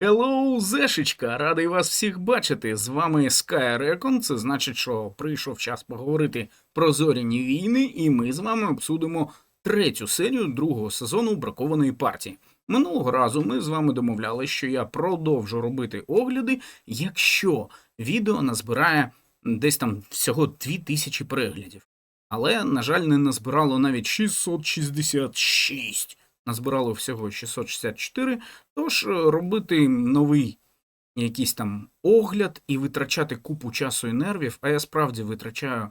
Hello, Зешечка! Радий вас всіх бачити. З вами Sky Recon. Це значить, що прийшов час поговорити про зоряні війни, і ми з вами обсудимо третю серію другого сезону бракованої партії. Минулого разу ми з вами домовлялися, що я продовжу робити огляди, якщо відео назбирає десь там всього 2000 переглядів. Але, на жаль, не назбирало навіть 666. Назбирало всього 664, Тож е, робити новий якийсь там огляд і витрачати купу часу і нервів, а я справді витрачаю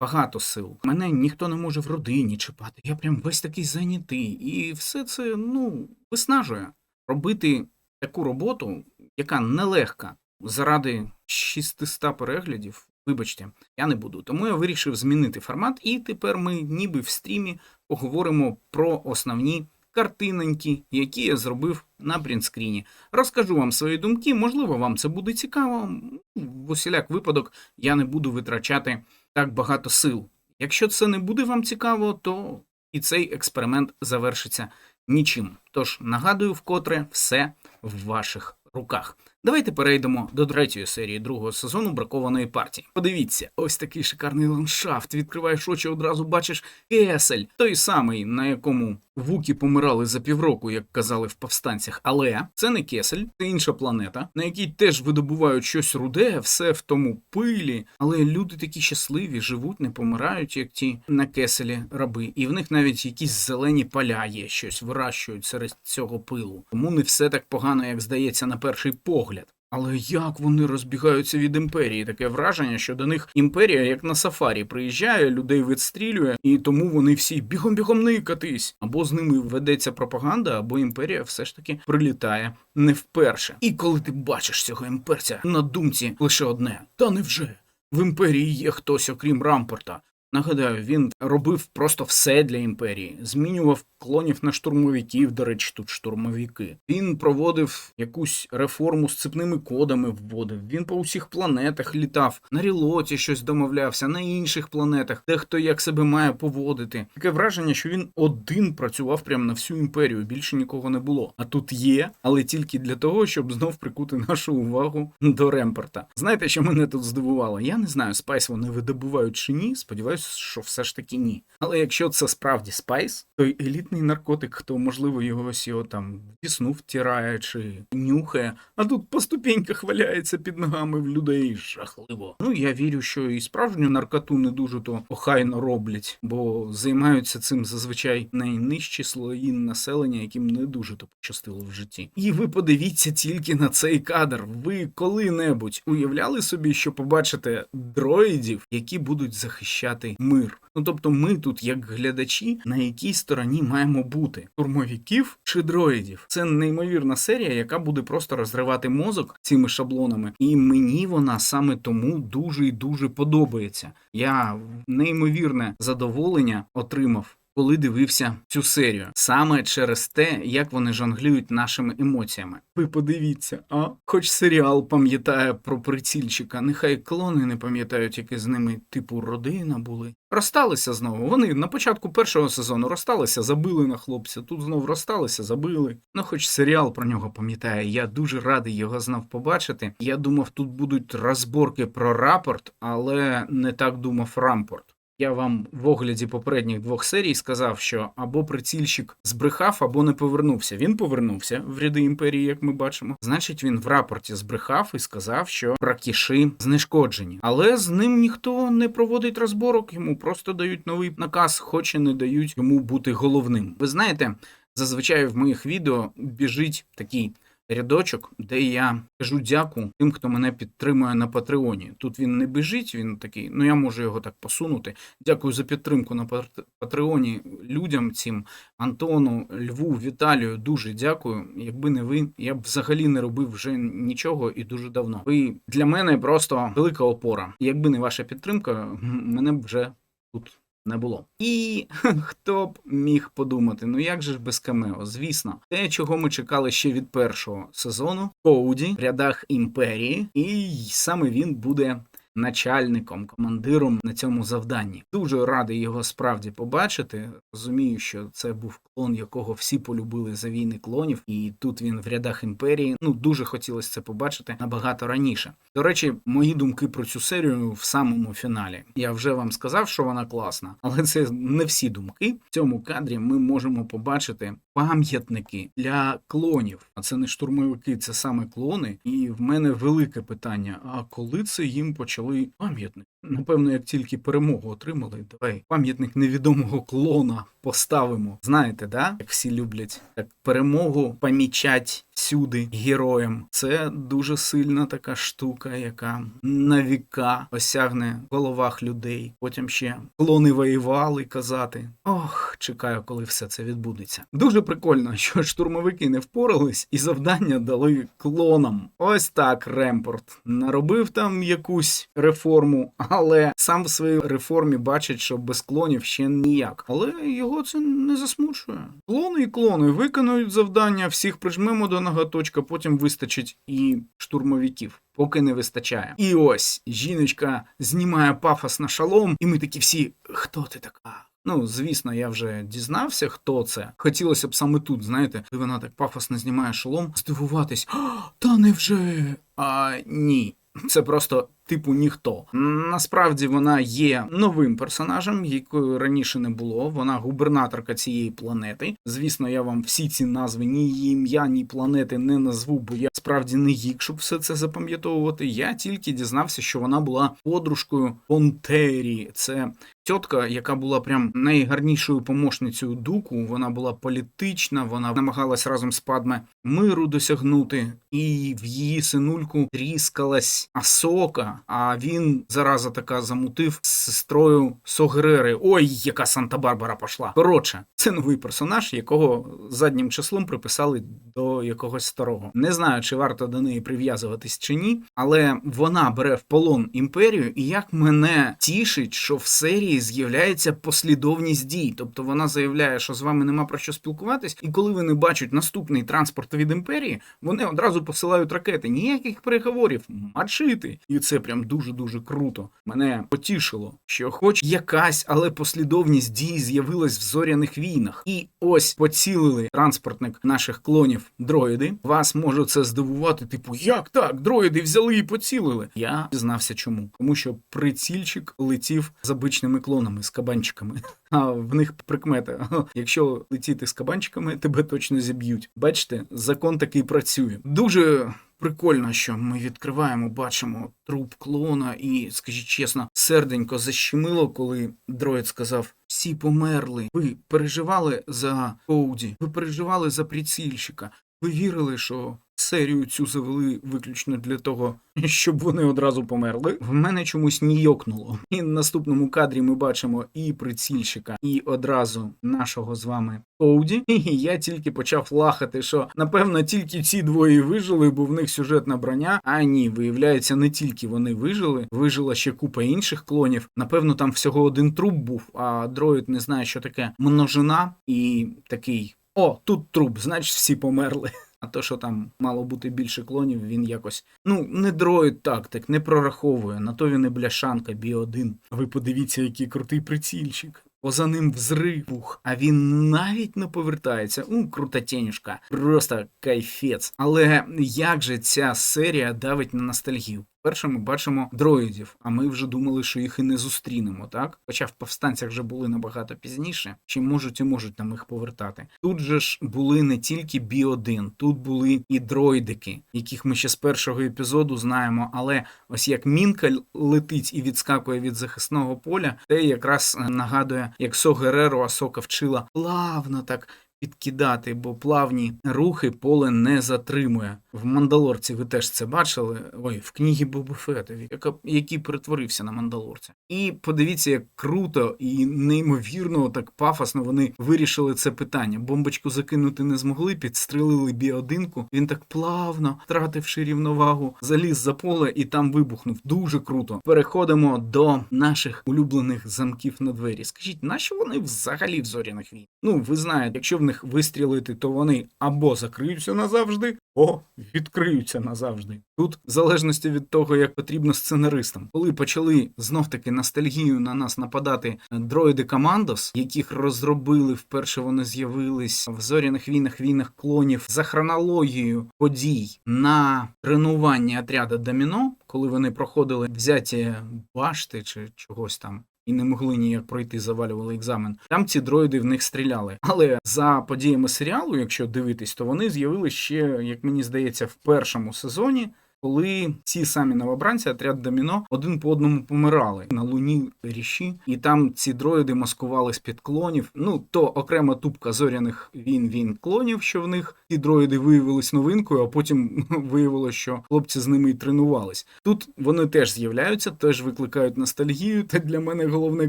багато сил. Мене ніхто не може в родині чіпати. Я прям весь такий зайнятий. І все це ну виснажує. Робити таку роботу, яка нелегка, заради 600 переглядів. Вибачте, я не буду. Тому я вирішив змінити формат, і тепер ми, ніби в стрімі, поговоримо про основні картиноньки, які я зробив на принтскріні. Розкажу вам свої думки, можливо, вам це буде цікаво. В усіляк випадок я не буду витрачати так багато сил. Якщо це не буде вам цікаво, то і цей експеримент завершиться нічим. Тож нагадую, вкотре все в ваших руках. Давайте перейдемо до третьої серії другого сезону бракованої партії. Подивіться, ось такий шикарний ландшафт. Відкриваєш очі, одразу бачиш Кесель, той самий, на якому вуки помирали за півроку, як казали в повстанцях. Але це не Кесель, це інша планета, на якій теж видобувають щось руде, все в тому пилі. Але люди такі щасливі, живуть, не помирають, як ті на Кеселі раби. І в них навіть якісь зелені поля є, щось вирощують серед цього пилу. Тому не все так погано, як здається на перший погляд. Але як вони розбігаються від імперії? Таке враження, що до них імперія, як на сафарі, приїжджає, людей відстрілює, і тому вони всі бігом-бігом никатись. Або з ними ведеться пропаганда, або імперія все ж таки прилітає не вперше. І коли ти бачиш цього імперця, на думці лише одне: та невже? В імперії є хтось, окрім Рампорта. Нагадаю, він робив просто все для імперії, змінював клонів на штурмовиків. До речі, тут штурмовики. Він проводив якусь реформу з цепними кодами, вводив. Він по усіх планетах літав, на рілоті щось домовлявся, на інших планетах, де хто як себе має поводити. Таке враження, що він один працював прямо на всю імперію. Більше нікого не було. А тут є, але тільки для того, щоб знов прикути нашу увагу до Ремпорта. Знаєте, що мене тут здивувало? Я не знаю, спайс вони видобувають чи ні. Сподіваюсь, що все ж таки ні. Але якщо це справді спайс, то елітний наркотик, хто можливо його його там вісну втирає чи нюхає, а тут по ступеньках валяється під ногами в людей жахливо. Ну я вірю, що і справжню наркоту не дуже то охайно роблять, бо займаються цим зазвичай найнижчі слої населення, яким не дуже то пощастило в житті. І ви подивіться тільки на цей кадр. Ви коли-небудь уявляли собі, що побачите дроїдів, які будуть захищати мир. Ну тобто, ми тут, як глядачі, на якій стороні маємо бути турмовіків чи дроїдів. Це неймовірна серія, яка буде просто розривати мозок цими шаблонами, і мені вона саме тому дуже і дуже подобається. Я неймовірне задоволення отримав. Коли дивився цю серію, саме через те, як вони жонглюють нашими емоціями. Ви подивіться, а хоч серіал пам'ятає про прицільчика, нехай клони не пам'ятають, які з ними типу родина були. Розсталися знову. Вони на початку першого сезону розсталися, забили на хлопця. Тут знов розсталися, забили. Ну, хоч серіал про нього пам'ятає. Я дуже радий його знов побачити. Я думав, тут будуть розборки про рапорт, але не так думав Рампорт. Я вам в огляді попередніх двох серій сказав, що або прицільщик збрехав, або не повернувся. Він повернувся в ряди імперії, як ми бачимо. Значить, він в рапорті збрехав і сказав, що пракіши знешкоджені. Але з ним ніхто не проводить розборок, йому просто дають новий наказ, хоч і не дають йому бути головним. Ви знаєте, зазвичай в моїх відео біжить такий рядочок, де я кажу дяку тим, хто мене підтримує на Патреоні. Тут він не біжить, він такий, ну я можу його так посунути. Дякую за підтримку на Пат- Патреоні людям цим Антону, Льву, Віталію. Дуже дякую. Якби не ви, я б взагалі не робив вже нічого і дуже давно. Ви для мене просто велика опора. Якби не ваша підтримка, мене б вже тут не було. І хто б міг подумати, ну як же ж без камео? Звісно, те, чого ми чекали ще від першого сезону, Коуді в рядах імперії, і саме він буде начальником, командиром на цьому завданні. Дуже радий його справді побачити. Розумію, що це був клон, якого всі полюбили за війни клонів, і тут він в рядах імперії. Ну дуже хотілося це побачити набагато раніше. До речі, мої думки про цю серію в самому фіналі. Я вже вам сказав, що вона класна, але це не всі думки. В цьому кадрі ми можемо побачити пам'ятники для клонів. А це не штурмовики, це саме клони. І в мене велике питання: а коли це їм почали пам'ятник? Напевно, як тільки перемогу отримали, давай пам'ятник невідомого клона поставимо. Знаєте, да? Як всі люблять так перемогу помічать всюди героям. Це дуже сильна така штука, яка на віка осягне в головах людей. Потім ще клони воювали казати. Ох, чекаю, коли все це відбудеться. Дуже прикольно, що штурмовики не впорались і завдання дали клонам. Ось так Ремпорт наробив там якусь реформу, але сам в своїй реформі бачить, що без клонів ще ніяк. Але його це не засмучує. Клони і клони виконують завдання, всіх прижмемо до ноготочка, потім вистачить і штурмовиків. Поки не вистачає. І ось жіночка знімає пафос на шалом, і ми такі всі, хто ти така? Ну, звісно, я вже дізнався, хто це. Хотілося б саме тут, знаєте, і вона так пафосно знімає шолом, здивуватись. «А, Та невже? А ні. Це просто типу ніхто. Насправді вона є новим персонажем, якої раніше не було. Вона губернаторка цієї планети. Звісно, я вам всі ці назви, ні її ім'я, ні планети не назву, бо я справді не гік, щоб все це запам'ятовувати. Я тільки дізнався, що вона була подружкою Понтері. Це тітка, яка була прям найгарнішою помощницею дуку. Вона була політична, вона намагалась разом з Падме миру досягнути, і в її синульку тріскалась Асока. А він зараза така замутив з сестрою Согрери. Ой, яка Санта-Барбара пішла. Коротше, це новий персонаж, якого заднім числом приписали до якогось старого. Не знаю, чи варто до неї прив'язуватись чи ні, але вона бере в полон імперію, і як мене тішить, що в серії з'являється послідовність дій. Тобто вона заявляє, що з вами нема про що спілкуватись, і коли вони бачать наступний транспорт від імперії, вони одразу посилають ракети. Ніяких переговорів, мачити. І це прям дуже дуже круто. Мене потішило, що, хоч якась, але послідовність дій з'явилась в зоряних війнах. І ось поцілили транспортник наших клонів дроїди. Вас може це здивувати, типу, як так? Дроїди взяли і поцілили. Я дізнався чому. Тому що прицільчик летів з обичними клонами, з кабанчиками. А в них прикмета. Якщо летіти з кабанчиками, тебе точно зіб'ють. Бачите, закон такий працює. Дуже. Прикольно, що ми відкриваємо, бачимо труп клона, і, скажіть чесно, серденько защемило, коли дроїд сказав: всі померли. Ви переживали за Коуді, ви переживали за прицільщика. Ви вірили, що серію цю завели виключно для того, щоб вони одразу померли. В мене чомусь нійокнуло. І в наступному кадрі ми бачимо і прицільщика, і одразу нашого з вами Коуді. І я тільки почав лахати, що напевно тільки ці двоє вижили, бо в них сюжетна броня. А ні, виявляється, не тільки вони вижили, вижила ще купа інших клонів. Напевно, там всього один труп був, а дроїд не знає, що таке множина, і такий. О, тут труп, значить всі померли. А то, що там мало бути більше клонів, він якось ну не дроїд тактик, не прораховує. На то він і бляшанка бі 1 Ви подивіться, який крутий прицільчик. Поза ним взрив, а він навіть не повертається. У, крута тенюшка. Просто кайфець. Але як же ця серія давить на ностальгію? Перше ми бачимо дроїдів, а ми вже думали, що їх і не зустрінемо, так? Хоча в повстанцях вже були набагато пізніше, чи можуть і можуть нам їх повертати. Тут же ж були не тільки бі 1 тут були і дроїдики, яких ми ще з першого епізоду знаємо. Але ось як мінка летить і відскакує від захисного поля, це якраз нагадує, як Со Гереро Асока вчила плавно так підкидати, бо плавні рухи поле не затримує. В Мандалорці ви теж це бачили. Ой, в книгі Боба Феттові, яка який перетворився на мандалорця. І подивіться, як круто і неймовірно, так пафосно вони вирішили це питання. Бомбочку закинути не змогли, підстрелили біодинку. Він так плавно, втративши рівновагу, заліз за поле і там вибухнув. Дуже круто. Переходимо до наших улюблених замків на двері. Скажіть, нащо вони взагалі в зоряних війн? Ну, ви знаєте, якщо в них вистрілити, то вони або закриються назавжди, о, відкриються назавжди. Тут, в залежності від того, як потрібно сценаристам, коли почали знов таки ностальгію на нас нападати дроїди Командос, яких розробили вперше вони з'явились в зоряних війнах, війнах клонів за хронологією подій на тренуванні отряду Доміно, коли вони проходили взяті башти чи чогось там. І не могли ніяк пройти, завалювали екзамен. Там ці дроїди в них стріляли. Але за подіями серіалу, якщо дивитись, то вони з'явилися ще, як мені здається, в першому сезоні, коли ці самі новобранці, отряд Доміно, один по одному помирали на луні ріші, і там ці дроїди маскували з під клонів. Ну то окрема тупка зоряних він він клонів, що в них ці дроїди виявились новинкою, а потім виявилося, що хлопці з ними і тренувались. Тут вони теж з'являються, теж викликають ностальгію. Та для мене головне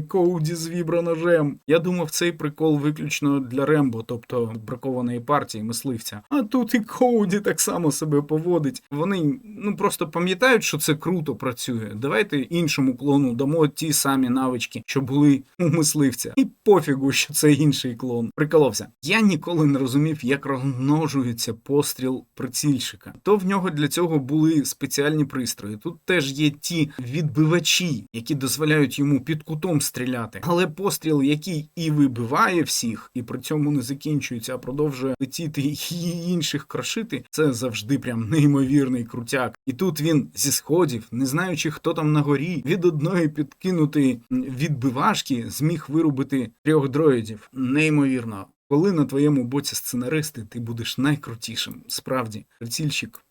коуді з віброножем. Я думав, цей прикол виключно для Рембо, тобто бракованої партії мисливця. А тут і коуді так само себе поводить. Вони ну просто пам'ятають, що це круто працює. Давайте іншому клону дамо ті самі навички, що були у мисливця. І пофігу, що це інший клон. Приколовся. Я ніколи не розумів, як розмножується постріл прицільщика. То в нього для цього були спеціальні пристрої. Тут теж є ті відбивачі, які дозволяють йому під кутом стріляти. Але постріл, який і вибиває всіх, і при цьому не закінчується, а продовжує летіти і інших крошити, це завжди прям неймовірний крутяк. І тут він зі сходів, не знаючи, хто там на горі, від одної підкинутої відбивашки зміг вирубити трьох дроїдів. Неймовірно. Коли на твоєму боці сценаристи, ти будеш найкрутішим. Справді, прицільщик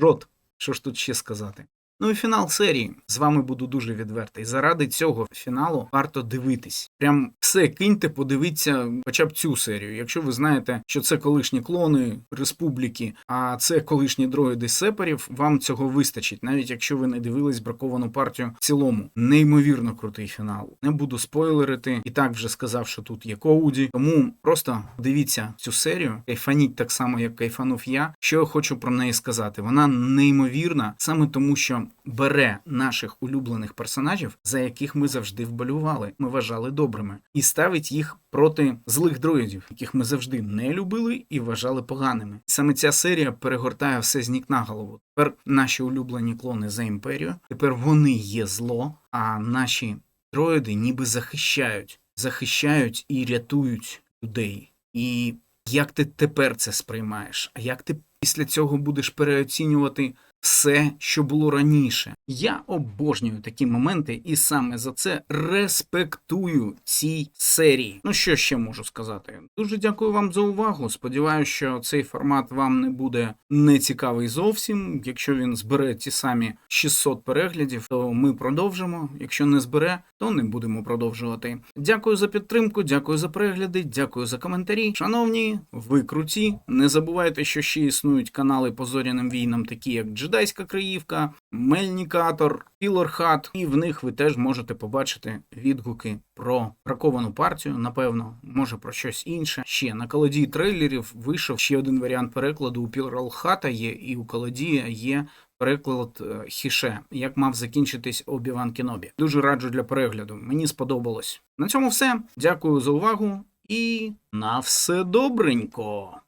жот. Що ж тут ще сказати? Ну і фінал серії. З вами буду дуже відвертий. Заради цього фіналу варто дивитись. Прям все киньте, подивіться хоча б цю серію. Якщо ви знаєте, що це колишні клони республіки, а це колишні дроїди сепарів, вам цього вистачить, навіть якщо ви не дивились браковану партію в цілому. Неймовірно крутий фінал. Не буду спойлерити. І так вже сказав, що тут є коуді. Тому просто дивіться цю серію, кайфаніть так само, як кайфанув я. Що я хочу про неї сказати? Вона неймовірна саме тому, що бере наших улюблених персонажів, за яких ми завжди вболювали, ми вважали добрими, і ставить їх проти злих дроїдів, яких ми завжди не любили і вважали поганими. Саме ця серія перегортає все з ніг на голову. Тепер наші улюблені клони за імперію. Тепер вони є зло, а наші дроїди ніби захищають, захищають і рятують людей. І як ти тепер це сприймаєш? А як ти після цього будеш переоцінювати все, що було раніше. Я обожнюю такі моменти, і саме за це респектую цій серії. Ну що ще можу сказати? Дуже дякую вам за увагу. Сподіваюся, що цей формат вам не буде нецікавий зовсім. Якщо він збере ті самі 600 переглядів, то ми продовжимо. Якщо не збере, то не будемо продовжувати. Дякую за підтримку, дякую за перегляди, дякую за коментарі. Шановні, ви круті. Не забувайте, що ще існують канали по зоряним війнам, такі як Джедайська Криївка, Мельнікатор, Пілорхат, і в них ви теж можете побачити відгуки про браковану партію, напевно, може про щось інше. Ще на колодії трейлерів вийшов ще один варіант перекладу. У Пілорхата є, і у колодія є. Переклад е, Хіше, як мав закінчитись Обіван Кінобі. Дуже раджу для перегляду. Мені сподобалось. На цьому все. Дякую за увагу і на все добренько.